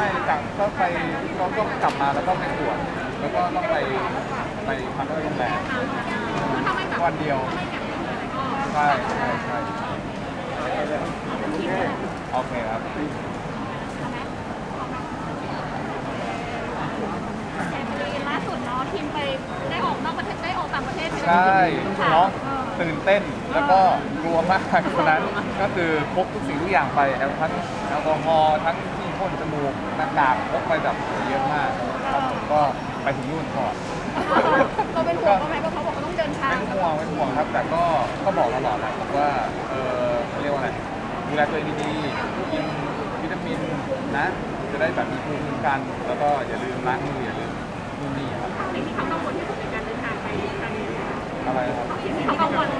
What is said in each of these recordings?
ช่จากก็ไปก็ก็กลับมาแล้วก็ไปตรวจแล้วก็ต้องไปไปพักที่โรงแรมวันเดียวใช่ใช่ใช่โอเคครับล่าสุดเนาะทีมไปได้ออกนอกประเทศได้ออกต่างประเทศใช่เนาะตื่นเต้นแล้วก็กลัวมากเพราะนั้นก็คือพกทุกสิ่งทุกอย่างไปทั้งแอลกอฮอล์ทั้งที พ่นจมูกหน้ากากพกไปแบบเยอะมากครับผมก็ไปถึงนู่นก่อนเราเป็นห่วงเขาไหมเพราะเขาบอกว่าต้องเดินทางเป็นห่วงเป็นห่วงครับ แต่ก็ก็บอกตลอดแหละบอกว่าเออเขาเรียกว่าอะไรดูแลตัวเองดีๆกินวิตามินนะ จะได้แบบมีภูมิคุ้มกัน แล้วก็อย่าลืมล้างมืออย่าลืมนู่นนี่ครับสิ่งที่เขากังวลที่สุดในการเดินทางไปครั้งนี้อะไรครับสิ่งที่เขากังวลที่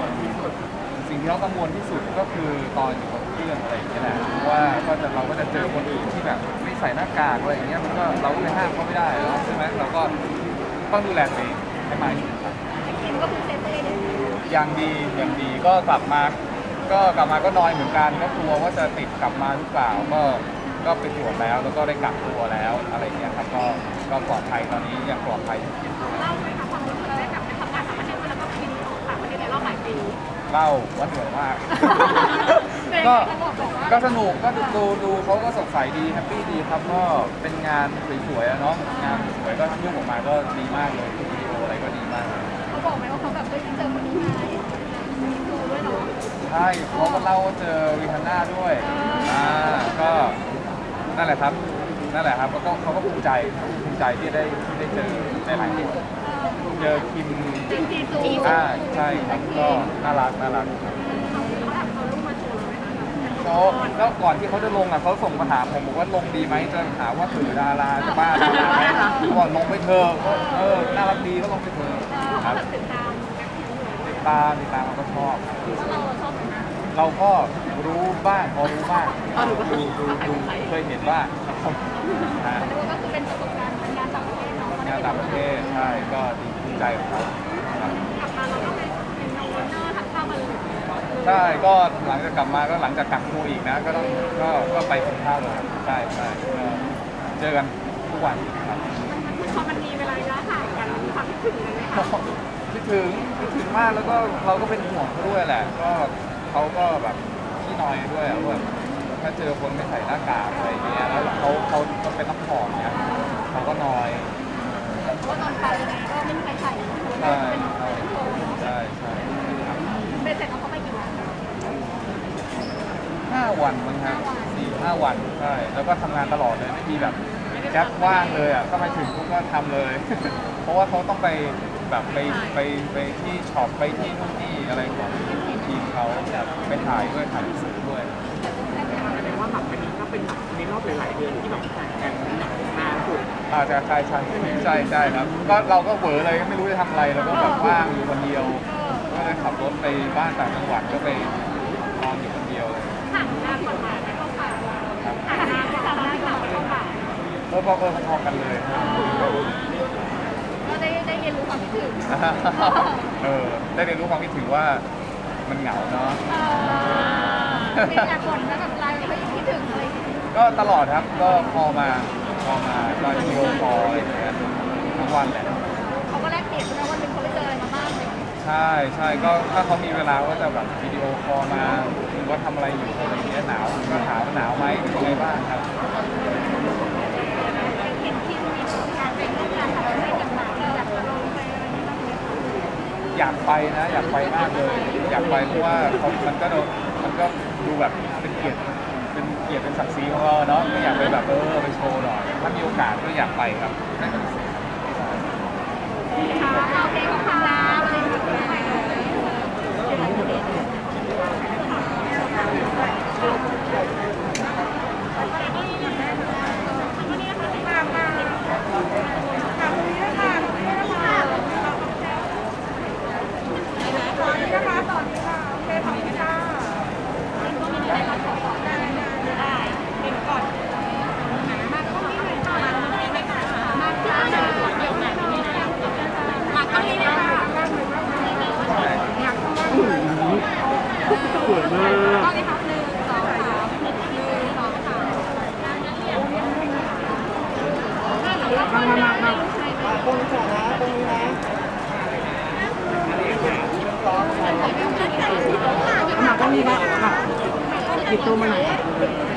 สุด สิ่งที่เขากังวลที่สุดก็คือตอนอยู่บเครื่องอะไรอย่างเงี้ยแหละเพราะว่าก็จะเราก็จะเจอคนอื่นที่แบบไม่ใส่หน้ากากอะไรอย่างเงี้ยมันก็เราก็ไปห้ามเขาไม่ได้แล้วใช่ไหมเราก็ต้องดูแลตัวเองให้มากที่สุดครับทีมก็คือเซฟตัวเองอย่างดีอย่างดีอย่างดีก็กลับมาก็กลับมาก็นอยเหมือนกันก็กลัวว่าจะติดกลับมาหรือเปล่าก็ก็ไปตรวจแล้วแล้วก็ได้กักตัวแล้วอะไรอย่างเงี้ยครับก็ก็ปลอดภัยตอนนี้ยังปลอดภัยอยู่ เล่าไหม เล่าว่าเหนื่อยมากเป็นไงก็เขาบอกบอกว่าก็สนุกก็ดูดูเขาก็สดใสดีแฮปปี้ดีครับก็เป็นงานสวยๆอะเนาะงานสวยก็ทำยุ่งออกมาก็ดีมากเลยวิดีโออะไรก็ดีมากเลยเขาบอกไหมว่าเขาแบบได้เจอคนนี้ไหมมีดูด้วยเนาะใช่เขาก็เล่าว่าเจอริฮาน่าด้วยอ่าก็นั่นแหละครับนั่นแหละครับแล้วก็เขาก็ภูมิใจภูมิใจที่ได้ที่ได้เจอหลายๆคน เจอคิมจริงจีซูอ่าใช่ครับก็น่ารักน่ารักครับเขาแอบเอารูปมาโชว์เราไหมคะเขาแล้วก่อนที่เขาจะลงอะเขาส่งมาถามผมบอกว่าลงดีไหมจะหาว่าสื่อดาราจะบ้าดาราไหมเขาบอกลงไปเถอะก็เออน่ารักดีก็ลงไปเถอะเออคเขารับแบบติดตามแอคทีฟอยู่ติดตามติดตามเราก็ชอบครับแล้วเราชอบไหมนะเราก็รู้บ้างพอรู้บ้างดูดูดูดูเคยเห็นบ้างครับผมฮะเรียกว่าก็คือเป็นประสบการณ์งานต่างประเทศเนาะงานต่างประเทศใช่ก็ดีภูมิ ใจของเขาครับกลับมาเราก็เป็นเป็นน้องเนอร์ทักข้าวมาเลยใช่ก็หลังจากกลับมาก็หลังจากกักตัวอีกนะ ก็ต้องก็ก็ไปกินข้าวเลยใช่ใช่ก็เจอกันทุกวันครับ มันพอมันมีเวลาระยะห่างกันมีความคิดถึงเลยไหมคะคิดถึงคิดถึงมากแล้วก็เราก็เป็นห่วงเขาด้วยแหละ ก็เขาก็แบบขี้นอยด้วยอะว่าถ้าเจอคนไม่ใส่หน้ากากอะไรอย่างเงี้ยแล้วเขาเขาเขา วันมั้งฮะสี่ห้าวันใช่แล้วก็ทำงานตลอดเลยไม่มีแบบแคปว่างเลยอะก็มาถึงปุ๊ก็ทำเลย เพราะว่าเขาต้องไปแบบไปไปไปที่ช็อปไปที่นู่นนี่อะไรของทีมเขาแบบไปถ่ายด้วยถ่ายสือด้วยแบบนี้ก็เป็นแบบในรอบหลายๆเดือนที่แบบห่างกันหนักมากสุดอ่าใจะคชัใช่ใช่ครับ ก็เราก็เหวอเลยไม่รู้จะทำอะไรเราก็แบบว่างอยู่คนเดียว ก็เลยขับรถไปบ้านต่างจังหวัดก็ไป เออพอเออพอๆกันเลยก็ได้ได้เรียนรู้ความคิดถึงเออได้เรียนรู้ความคิดถึงว่ามันเหงาเนาะเออมีแต่คนแล้วแบบไลน์เขายังคิดถึงอะไรอย่างเงี้ยก็ตลอดครับก็พอมาพอมาตอนวิดีโอคอลอะไรอย่างเงี้ยทั้งวันแหละเขาก็แลกเปลี่ยนใช่ไหมวันหนึ่งเขาไปเจออะไรมาบ้างเลยใช่ใช่ก็ถ้าเขามีเวลาก็จะแบบวิดีโอคอลมาหรือว่าทำอะไรอยู่อะไรอย่างเงี้ยหนาวก็ถามว่าหนาวไหมเป็นยังไงบ้างครับ อยากไปนะ อยากไปมากเลย อยากไปเพราะว่าเขามันก็โดนมันก็ดูแบบเป็นเกียรติเป็นเกียรติเป็นศักดิ์ศรีของเราเนาะก็อยากไปแบบเออไปโชว์หน่อยถ้ามีโอกาสก็อยากไปครับไม่ปฏิเสธครับค่ะเคขอบคุณนะวันนี้ขอบคุณมาเลยค่ะ มามามามาตรงนี้ก่อนนะตรงนี้นะมาตรงนี้นะมาหยิบตัวมาหน่อย